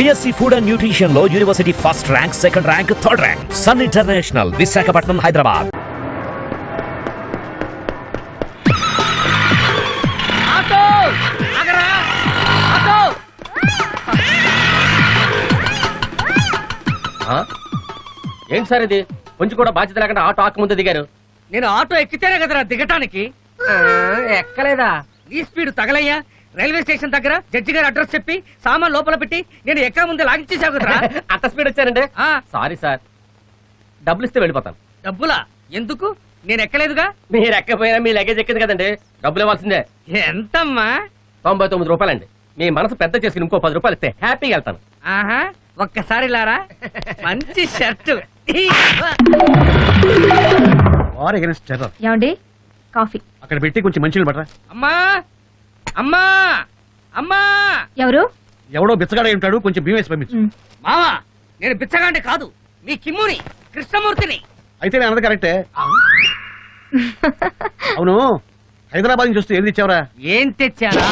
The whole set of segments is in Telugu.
BSc food and న్యూట్రిషన్లో university first rank second rank third rank sun international Visakhapatnam Hyderabad auto! ఆగరా! ఆటో ఏంటి సార్ ఇది? కొంచెం కూడా బాధ్యత లేకుండా ఆటో ఆకు ముందు దిగారు. నేను ఆటో ఎక్కితేనే కదరా దిగటానికి? ఎక్కలేదా? ఈ స్పీడ్ తగలయ్యా? రైల్వే స్టేషన్ దగ్గర జడ్జి గారి అడ్రస్ చెప్పి సామాన్ లోపల పెట్టి నేను ఎక్కడ ముందే లాగించేసావు కదరా? అంత స్పీడ్ వచ్చారండి ఆ, సారీ సార్. డబ్బులు ఇస్తే వెళ్ళిపోతాను. డబ్బులా? ఎందుకు? నేను ఎక్కలేదుగా? మీరు ఎక్కపోయినా మీ లగేజ్ ఎక్కింది కదండి. డబ్బులు ఇవ్వాల్సిందే. ఎంతమ్మా? తొంభై తొమ్మిది రూపాయలండి. మీ మనసు పెద్ద చేసుకుని ఇంకో పది రూపాయలు ఇస్తే హ్యాపీగా వెళ్తాను. ఆహా ఒక్కసారి లారా. మంచి షర్టు. వార్ అగెన్స్ట్ టెర్రర్ ఏమండి? కాఫీ. అక్కడ పెట్టి కొంచెం మంచిగా పడరా అమ్మా! అమ్మా! అమ్మా! ఎవరు? ఎవడో బిచ్చగాడ ఉంటాడు కొంచెం వేసి పంపించు. మావా నేను బిచ్చగాండి కాదు మీ కిమ్ముని కృష్ణమూర్తిని. అయితే నేను అన్నది కరెక్టే. అవును హైదరాబాద్ నుంచి వస్తే ఏది ఇచ్చావరా ఏం తెచ్చారా.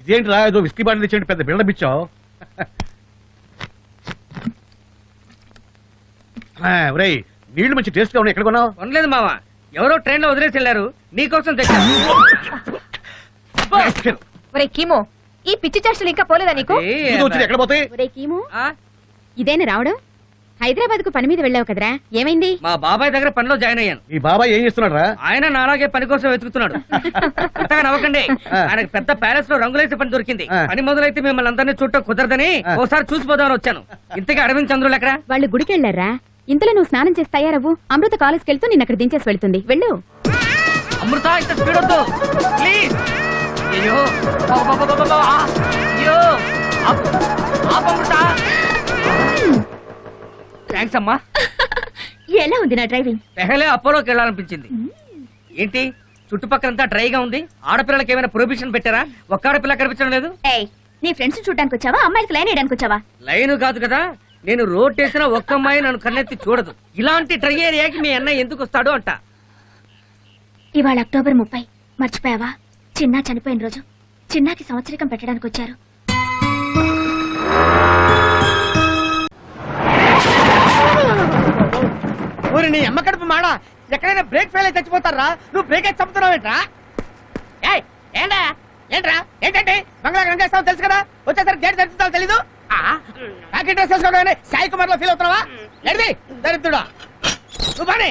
ఇదేంటిరా ఏదో విస్కీ బాటిల్ ఇచ్చేయండి పెద్ద బిల్డప్ ఇచ్చావు? ఒరేయ్ నీళ్ళు మంచి టేస్ట్గా ఉన్నాయి. ఎక్కడ కొన్నావు? కొనలేదు మావా. ఎవరో ట్రైన్లో వదిలేసి వెళ్ళారు. నీకోసం తెచ్చాను. ఒరే కీమో ఈ పిచ్చి చేష్టలు ఇంకా పోలేదా నీకు? ఎక్కడ పోతాయి? ఒరే కీము ఆ, ఇదేనా రావడం? హైదరాబాద్కు పని మీద వెళ్ళావు కదరా. ఏమైంది? మా బాబాయ్ దగ్గర పనిలో జాయిన్ అయ్యాను. ఈ బాబాయ్ ఏం చేస్తున్నాడు రా ఆయన నాలాగే పని కోసం వెతుకుతున్నాడు. అంతగా నవ్వకండి. ఆయనకు పెద్ద ప్యాలెస్లో రంగులేసే పని దొరికింది. పని మొదలైతే మిమ్మల్ని అందరినీ చూడటం కుదరదని ఆ. ఓసారి చూసిపోదామని వచ్చాను. ఇంతకీ అరవింద్ చంద్రులు ఎక్కడ? వాళ్ళు గుడికి వెళ్ళారా ఇంతలో నువ్వు స్నానం చేసి తయారవ్వు అమృత కాలేజ్కి వెళ్తూ నిన్న అక్కడ దించేసి వెళ్తుంది. వెళ్ళు. అమృత ఇంత స్పీడ్ వద్దు. ప్లీజ్ అయ్యో. బాబా, బాబా, బాబా, బాబా, ఆ, అయ్యో. ఆపు, ఆపు అమృత. థ్యాంక్స్ అమ్మా. ఎలా ఉంది నా డ్రైవింగ్? పెహలే అపోలోకి వెళ్ళాలనిపించింది. ఏంటి? చుట్టుపక్కలంతా డ్రైగా ఉంది. ఆడపిల్లలకి ఏమైనా ప్రొహిబిషన్ పెట్టారా? ఒక్క ఆడపిల్ల కనిపించడం లేదు? నీ ఫ్రెండ్స్ చూడడానికి వచ్చావా అమ్మాయిలకి లైన్ వేయడానికి వచ్చావా లైన్ కాదు కదా. నేను రోడ్ వేసిన ఒక్క అమ్మాయి నన్ను కన్నెత్తి చూడదు. ఇలాంటి డ్రై ఏరియాకి మీ అన్నయ్య ఎందుకు వస్తాడు అంట. ఇవాళ అక్టోబర్ ముప్పై. మర్చిపోయావా? చిన్నా చనిపోయిన రోజు చిన్నాకి సంవత్సరికం పెట్టడానికి వచ్చారు. ఊరి నీ అమ్మ కడుపు మాడ? ఎక్కడైనా బ్రేక్ ఫెయిల్ అయితే చచ్చిపోతారా? నువ్వు బ్రేక్ అయితే చంపుతున్నావు ఏంట్రా? ఏయ్ ఏంటా ఏంట్రా? ఏంటంటే? బంగ్లా రంగేస్తావు తెలుసు కదా? వచ్చేసరికి గేట్ తెరుస్తావు తెలీదు? ప్యాకెట్ డ్రెస్ వేసుకోవడం సాయి కుమార్లో ఫీల్ అవుతున్నావా ఎడిది దరిద్రుడా. నువ్వు బానే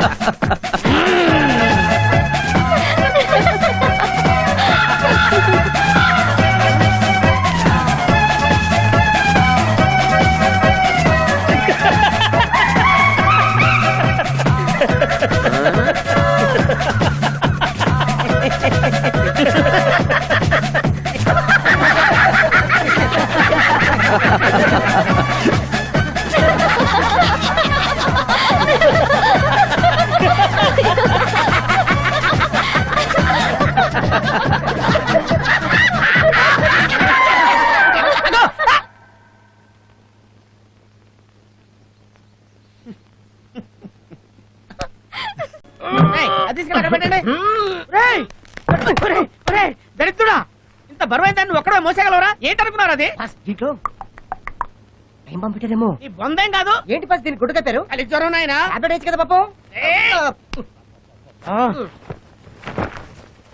దరిద్రుడా ఇంత బరువైన దాన్ని ఒక్కడే మోసేగలవరా ఏంటనుకున్నారు అది? దీంట్లో టైం పంపించారేమో? ఈ బొందేం కాదు. ఏంటి ఫస్ట్ దీన్ని గుడ్డు కట్టారు అది జ్వరం నాయనా. వేసి కదా పాపం?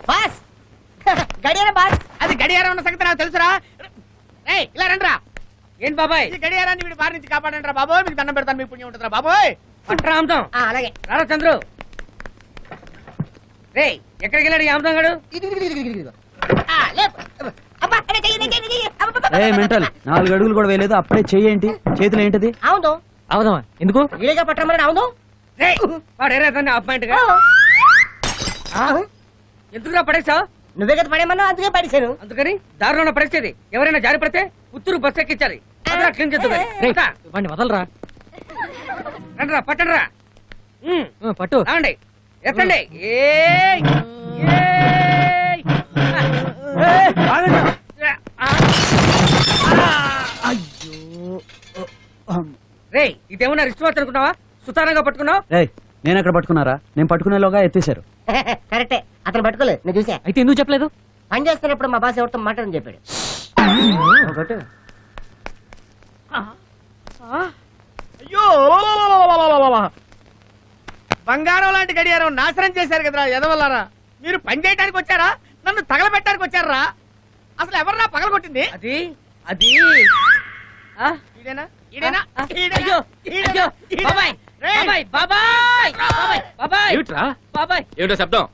బాస్! గడియారం బాస్! అది గడియారం ఉన్న సంగతి నాకు తెలుసురా. ఏయ్ ఇలా రండిరా. ఏంటి బాబాయ్? ఈ గడియారాన్ని వీడి బారి నుంచి కాపాడండి రా బాబోయ్. మీకు దండం పెడతాను మీ పుణ్యం ఉంటుందిరా బాబోయ్. అమ్ముతాం అలాగే. రారా చంద్రు. రేయ్ ఎక్కడికి వెళ్ళాడు ఈ అమ్ముతాం గడు? ఏ మెంటల్ నాలుగు అడుగులు కూడా వేయలేదు. అప్పుడే చెయ్యేంటి చేతులు ఏంటిది? అవును అవుదామా ఎందుకు? వీడిగా పట్టమని అవును రేయ్ వాడు ఏరే అతన్ని అపాయింట్గా. ఎందుకురా పడేసావు నువ్వే కదా పడేమన్నా అందుకే పడేశాను. అందుకని దారిలో ఉన్న పరిస్థితి. ఎవరైనా జారి పడితే పుత్తూరు బస్ ఎక్కించాలి. అదరా, క్లీన్. ఇంకా, వాడిని వదలరా? రండిరా పట్టండిరా. పట్టు. రావండి ఎత్తండి ఏయ్, ఏయ్. ఆ. రేయ్ ఇదేమన్నా రిస్ట్ వాచ్ అనుకున్నావా? సుతారంగా పట్టుకున్నావు? రేయ్ నేను ఎక్కడ పట్టుకున్నారా? నేను పట్టుకునేలోగా ఎత్తేశారు. కరెక్టే. అతను పట్టుకోలేదు నేను చూసా. అయితే ఎందుకు చెప్పలేదు? పని చేస్తున్నప్పుడు మా బాస్ ఎవరితో మాట్లాడని చెప్పాడు అయ్యో బంగారం లాంటి గడియారం నాశనం చేశారు కదరా ఎదవల్లారా మీరు పని చేయడానికి వచ్చారా? నన్ను తగలబెట్టడానికి వచ్చారా? అసలు ఎవర్రా పగల కొట్టింది? అది అది. ఈడేనా? ఈడేనా? ఈడేనా? ఈడేనా? ఈడేనా? రేయ్! బాబాయ్ బాబాయ్ ఏమిట్రా? బాబాయ్. ఏమిటో శబ్దం?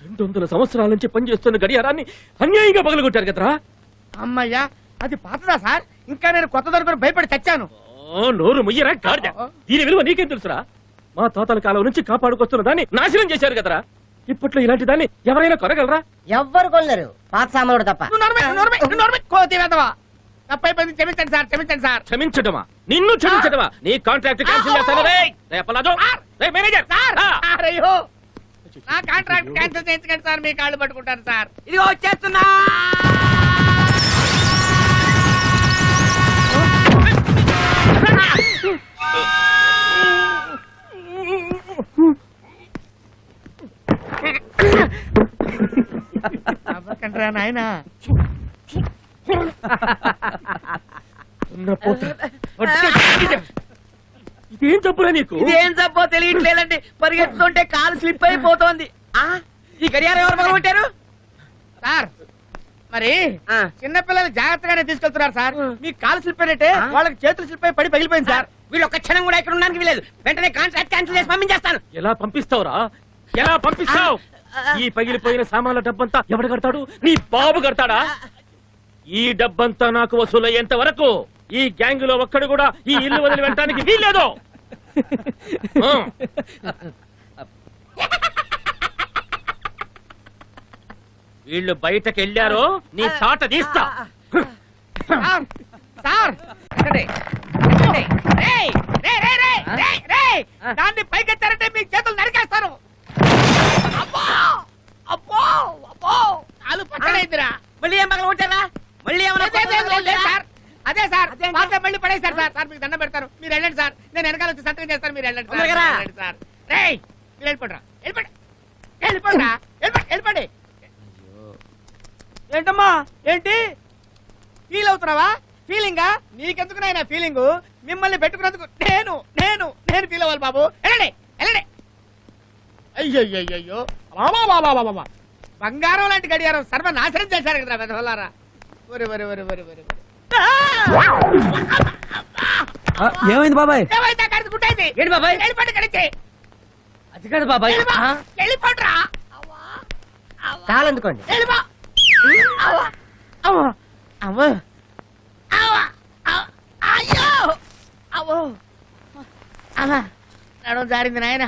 రెండు వందల సంవత్సరాల నుంచి పనిచేస్తున్న గడియారాన్ని అన్యాయంగా పగలగొట్టారు కదరా? అమ్మయ్యా అది పాతదా సార్? ఇంకా నేను కొత్త దొరుకుని భయపడి చచ్చాను. ఓ, నోరు ముయ్యరా గాడిద. దీని విలువ నీకేం తెలుసురా? మా తాతల కాలం నుంచి కాపాడుకొస్తున్న దాన్ని నాశనం చేశారు కదరా. ఇప్పట్లో ఇలాంటి దాన్ని ఎవరైనా కొనగలరా? ఎవ్వరు కొనలేరు. పాత సామానుడు తప్ప. నువ్వు నోర్మై, నువ్వు నోర్మై, నువ్వు నోర్మై, కోతి వేదవా తప్పై పది క్షమించండి సార్ క్షమించండి సార్. క్షమించటమా? నిన్ను క్షమించటమా? నీ కాంట్రాక్ట్ క్యాన్సిల్ చేస్తాను. రే రే పల్లాజో. రే మేనేజర్. సార్. అయ్యో. నా కాంట్రాక్ట్ క్యాన్సిల్ చేయించకండి సార్ మీ కాళ్ళు పట్టుకుంటాను సార్. ఇదిగో వచ్చేస్తున్నా. అవ్వకండ్రా నాయనా. ఇదేం తప్పురా నీకు? ఇదేం జబ్బో తెలియట్లేదండి. పరిగెత్తుతుంటే కాలు స్లిప్ అయిపోతోంది. ఆ? ఈ గడియారం ఎవరు పగలగొట్టారు? సార్ మరి చిన్నపిల్లలు జాగ్రత్తగానే తీసుకెళ్తున్నారు సార్. మీ కాలు స్లిప్ అయినట్టే వాళ్ళకి చేతులు స్లిప్ అయి పడి పగిలిపోయింది సార్. వీళ్ళు ఒక్క క్షణం కూడా ఇక్కడ ఉండడానికి వీలేదు వెంటనే కాంట్రాక్ట్ క్యాన్సిల్ చేసి పంపించేస్తాను. ఎలా పంపిస్తావురా? ఎలా పంపిస్తావు? ఈ పగిలిపోయిన సామాన్ల డబ్బంతా ఎవడు కడతాడు నీ బాబు కడతాడా ఈ డబ్బంతా నాకు వసూలయ్యేంత వరకు ఈ గ్యాంగ్లో ఒక్కడు కూడా ఈ ఇల్లు వదిలి వెళ్ళటానికి వీల్లేదు ఆ. వీళ్ళు బయటకు వెళ్ళారో నీ తాట తీస్తా సార్ సార్ ఎక్కండి. ఎక్కండి. రేయ్, రేయ్, రేయ్, రేయ్, రేయ్, రేయ్. దాన్ని పైకెత్తారంటే మీ చేతులు నరికేస్తాను పట్టలేదురా మళ్ళీ ఏం పగల కొట్టారా మళ్ళీ సార్. అదే సార్. పాత మళ్ళీ పడేశారు సార్. సార్ మీకు దండం పెడతారు మీరు వెళ్ళండి సార్. నేను వెనకాల వచ్చి సంతకం చేస్తాను. మీరు వెళ్ళండి సార్. వెళ్ళండి సార్. రేయ్ మీరు వెళ్ళిపోండి. వెళ్ళిపోండి వెళ్ళిపోండి వెళ్ళిపోండి. ఏంటమ్మా? ఏంటి? ఫీల్ అవుతున్నావా? ఫీలింగా నీకెందుకు నాయన ఫీలింగ్ మిమ్మల్ని పెట్టుకున్నందుకు నేను నేను నేను ఫీల్ అవ్వాలి బాబు. వెళ్ళండి వెళ్ళండి. అయ్యో బంగారం లాంటి గడియారం సర్వనాశనం చేశారు కదా వెధవలారా ఒరి ఒరి ఒరి ఒరి ఒరి ఒరి. ఆ, ఏమైంది బాబాయ్? ఏమైంది? అక్కడ గుట్టైంది ఏంటి బాబాయ్? వెళ్ళిపోండి కలిసి అది కాదు బాబాయ్. వెళ్ళిపోండ్రా చాలా అందుకోండి వెళ్ళిపో. అవ్వ. అయ్యో. నడుము జారింది నాయన.